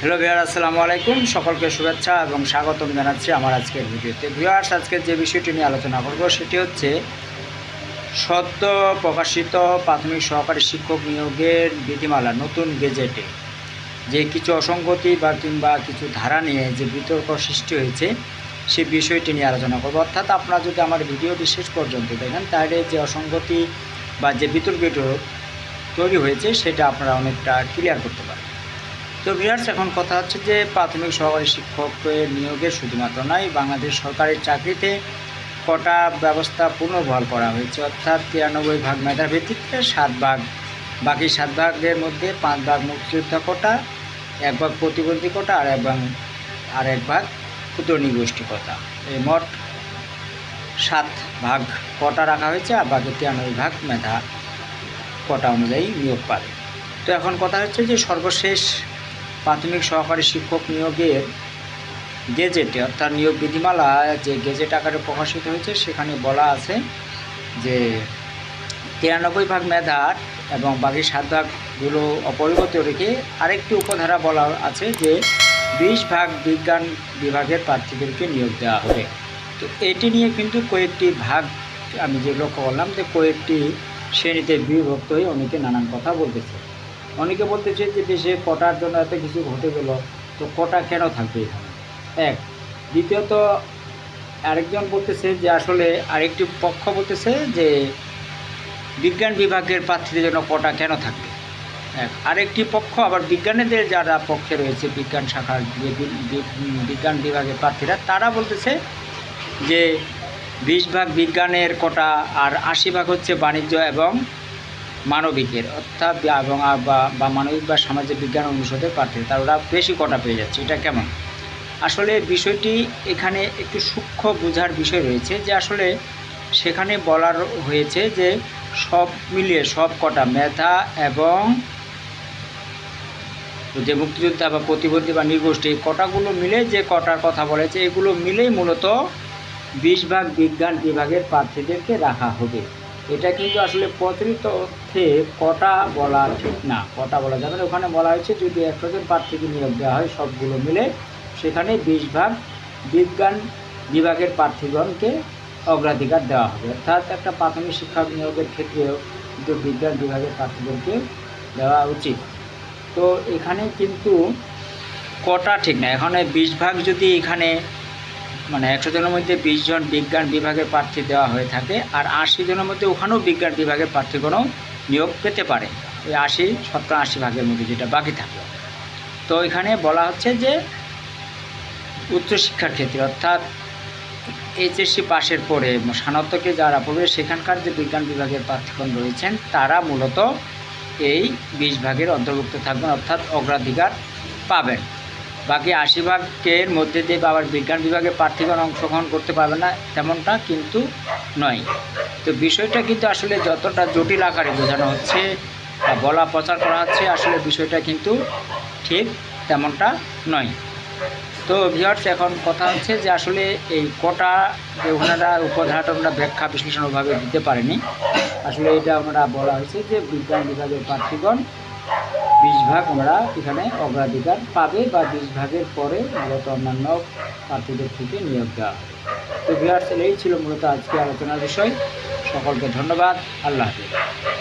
Hello viewer, আসসালামু আলাইকুম। সকলকে শুভেচ্ছা এবং স্বাগতম জানাচ্ছি আমার আজকের ভিডিওতে। ভিউয়ার্স, আজকের যে বিষয়টি নিয়ে আলোচনা করব সেটি হচ্ছে সদ্য প্রকাশিত প্রাথমিক সহকারী শিক্ষক নিয়োগের বিধিমালা, নতুন গেজেটে। যে কিছু অসঙ্গতি বা কিংবা কিছু ধারা নিয়ে যে বিতর্ক সৃষ্টি হয়েছে, সে বিষয়টি নিয়ে আলোচনা করব। অর্থাৎ আপনারা যদি আমার ভিডিওটি শেষ পর্যন্ত দেখেন, তাহলে যে অসঙ্গতি বা যে বিতর্কটি তৈরি হয়েছে, সেটা আপনারা অনেকটা ক্লিয়ার করতে পারেন তো ভিউয়ার্স এখন কথা হচ্ছে যে প্রাথমিক সহকারী শিক্ষকের নিয়োগের শুধুমাত্র নয়, বাংলাদেশ সরকারি চাকরিতে কটা ব্যবস্থা পুনর্বহাল করা হয়েছে। অর্থাৎ তিরানব্বই ভাগ মেধা ভিত্তিতে সাত ভাগ, বাকি সাত ভাগের মধ্যে পাঁচ ভাগ মুক্তিযোদ্ধা কোটা, এক ভাগ প্রতিবন্ধী কোটা আর এক ভাগ, আর এক ভাগ ক্ষুদ্র গোষ্ঠী কোটা। এই মোট সাত ভাগ কোটা রাখা হয়েছে আর বাকি তিরানব্বই ভাগ মেধা কোটা অনুযায়ী নিয়োগ পাবে। তো এখন কথা হচ্ছে যে সর্বশেষ প্রাথমিক সহকারী শিক্ষক নিয়োগের গেজেটে, অর্থাৎ নিয়োগ বিধিমালা যে গেজেট আকারে প্রকাশিত হয়েছে, সেখানে বলা আছে যে তিরানব্বই ভাগ মেধার এবং বাকি সাত ভাগগুলো অপরিবর্তিত রেখে আরেকটি উপধারা বলা আছে যে বিশ ভাগ বিজ্ঞান বিভাগের প্রার্থীদেরকে নিয়োগ দেওয়া হবে। তো এটি নিয়ে কিন্তু কয়েকটি ভাগ আমি যে লক্ষ্য করলাম যে কয়েকটি শ্রেণীতে বিভক্ত হয়ে অনেকে নানান কথা বলতেছে। অনেকে বলতেছে যে দেশে কটার জন্য এত কিছু ঘটে গেল, তো কটা কেন থাকবে এখানে? এক। দ্বিতীয়ত, আরেকজন বলতেছে যে, আসলে আরেকটি পক্ষ বলতেছে যে, বিজ্ঞান বিভাগের প্রার্থীদের জন্য কটা কেন থাকবে? এক। আরেকটি পক্ষ, আবার বিজ্ঞানীদের যারা পক্ষে রয়েছে, বিজ্ঞান শাখার যে বিজ্ঞান বিভাগের প্রার্থীরা, তারা বলতেছে যে, বিশ ভাগ বিজ্ঞানের কোটা, আর আশি ভাগ হচ্ছে বাণিজ্য এবং মানবিকের, অর্থাৎ এবং বা- মানবিক বা সামাজিক বিজ্ঞান অনুষদের প্রার্থী, তারা ওরা বেশি কটা পেয়ে যাচ্ছে, এটা কেমন? আসলে বিষয়টি এখানে একটু সূক্ষ্ম বোঝার বিষয় রয়েছে যে আসলে সেখানে বলার হয়েছে যে সব মিলিয়ে সব কটা মেধা এবং যে মুক্তিযোদ্ধা বা প্রতিবন্ধী বা নির্গোষ্ঠী, এই কটাগুলো মিলে যে কটার কথা বলেছে, এগুলো মিলেই মূলত বিশ ভাগ বিজ্ঞান বিভাগের প্রার্থীদেরকে রাখা হবে। এটা কিন্তু আসলে প্রচলিত অর্থে কটা বলা ঠিক না, কটা বলা যাবে ওখানে বলা হয়েছে যদি একশো জন প্রার্থীকে নিয়োগ দেওয়া হয়, সবগুলো মিলে সেখানে বিশ ভাগ বিজ্ঞান বিভাগের প্রার্থীগণকে অগ্রাধিকার দেওয়া হবে। অর্থাৎ একটা প্রাথমিক শিক্ষা নিয়োগের ক্ষেত্রেও কিন্তু বিজ্ঞান বিভাগের প্রার্থীদেরকে দেওয়া উচিত। তো এখানে কিন্তু কটা ঠিক না, এখানে বিশ ভাগ যদি এখানে মানে একশো জনের মধ্যে বিশ জন বিজ্ঞান বিভাগের প্রার্থী দেওয়া হয়ে থাকে আর আশি জনের মধ্যে ওখানেও বিজ্ঞান বিভাগের প্রার্থীগণও নিয়োগ পেতে পারে। ওই আশি, সত্তর, আশি ভাগের মধ্যে যেটা বাকি থাকে। তো এখানে বলা হচ্ছে যে উচ্চশিক্ষার ক্ষেত্রে অর্থাৎ এইচএসসি পাশের পরে স্নাতকে যারা পড়বে, সেখানকার যে বিজ্ঞান বিভাগের প্রার্থীগণ রয়েছেন, তারা মূলত এই বিশ ভাগের অন্তর্ভুক্ত থাকবেন, অর্থাৎ অগ্রাধিকার পাবেন। বাকি আশি ভাগের মধ্যে দিয়ে আবার বিজ্ঞান বিভাগের প্রার্থীগণ অংশগ্রহণ করতে পারবে না, তেমনটা কিন্তু নয়। তো বিষয়টা কিন্তু আসলে যতটা জটিল আকারে বোঝানো হচ্ছে বলা প্রচার করা হচ্ছে, আসলে বিষয়টা কিন্তু ঠিক তেমনটা নয়। তো ভিওর্স এখন কথা হচ্ছে যে আসলে এই কোটা যে ওনারা উপধারাটা ওনারা ব্যাখ্যা বিশ্লেষণভাবে দিতে পারেনি, আসলে এটা ওনারা বলা হয়েছে যে বিজ্ঞান বিভাগের প্রার্থীগণ বিশ ভাগ আমরা এখানে অগ্রাধিকার পাবে বা বিশ ভাগের পরে মূলত অন্যান্য প্রার্থীদের থেকে নিয়োগ দেওয়া তো বিহার এই ছিল মূলত আজকে আলোচনার বিষয়। সকলকে ধন্যবাদ। আল্লাহ হাফিজ।